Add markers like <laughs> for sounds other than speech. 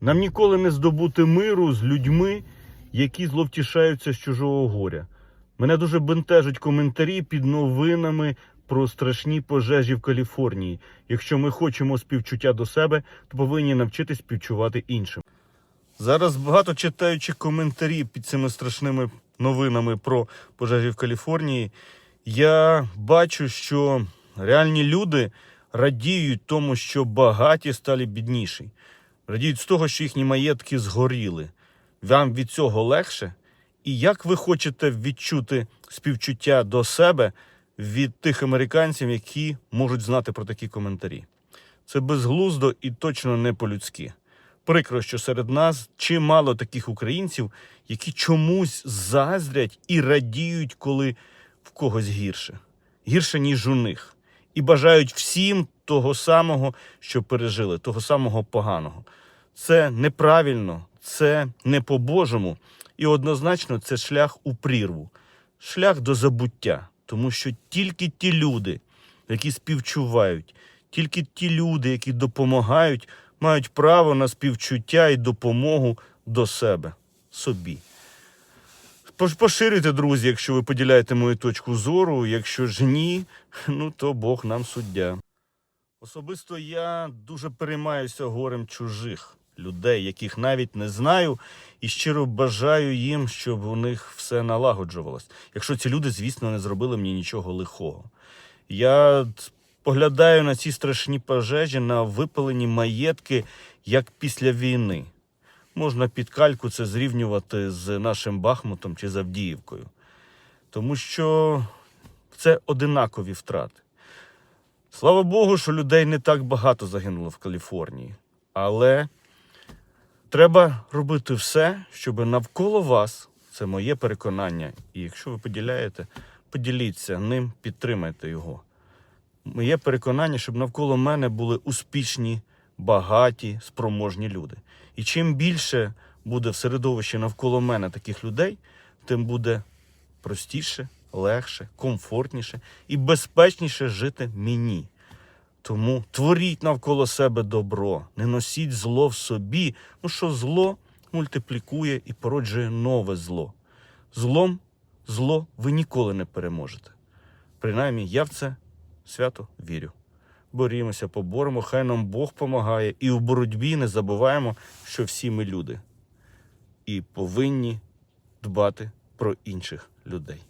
Нам ніколи не здобути миру з людьми, які зловтішаються з чужого горя. Мене дуже бентежать коментарі під новинами про страшні пожежі в Каліфорнії. Якщо ми хочемо співчуття до себе, то повинні навчитись співчувати іншим. Зараз багато читаючи коментарі під цими страшними новинами про пожежі в Каліфорнії, я бачу, що реальні люди радіють тому, що багаті стали бідніші. Радіють з того, що їхні маєтки згоріли. Вам від цього легше? І як ви хочете відчути співчуття до себе від тих американців, які можуть знати про такі коментарі? Це безглуздо і точно не по-людськи. Прикро, що серед нас чимало таких українців, які чомусь заздрять і радіють, коли в когось гірше, гірше, ніж у них, і бажають всім того самого, що пережили, того самого поганого. Це неправильно, це не по-божому, і однозначно це шлях у прірву, шлях до забуття, тому що тільки ті люди, які співчувають, тільки ті люди, які допомагають, мають право на співчуття і допомогу до себе, собі. Пош- Поширюйте, друзі, якщо ви поділяєте мою точку зору. Якщо ж ні, <laughs> ну то Бог нам суддя. Особисто я дуже переймаюся горем чужих людей, яких навіть не знаю, і щиро бажаю їм, щоб у них все налагоджувалось. Якщо ці люди, звісно, не зробили мені нічого лихого. Я поглядаю на ці страшні пожежі, на випалені маєтки, як після війни. Можна під кальку це зрівнювати з нашим Бахмутом чи з Авдіївкою. Тому що це одинакові втрати. Слава Богу, що людей не так багато загинуло в Каліфорнії. Але треба робити все, щоб навколо вас, це моє переконання. І якщо ви поділяєте, поділіться ним, підтримайте його. Моє переконання, щоб навколо мене були успішні, багаті, спроможні люди. І чим більше буде в середовищі навколо мене таких людей, тим буде простіше, легше, комфортніше і безпечніше жити мені. Тому творіть навколо себе добро, не носіть зло в собі, ну що зло мультиплікує і породжує нове зло. Злом зло ви ніколи не переможете. Принаймні, я в це свято вірю. Борімося, поборемо, хай нам Бог помагає, і у боротьбі не забуваємо, що всі ми люди і повинні дбати про інших людей.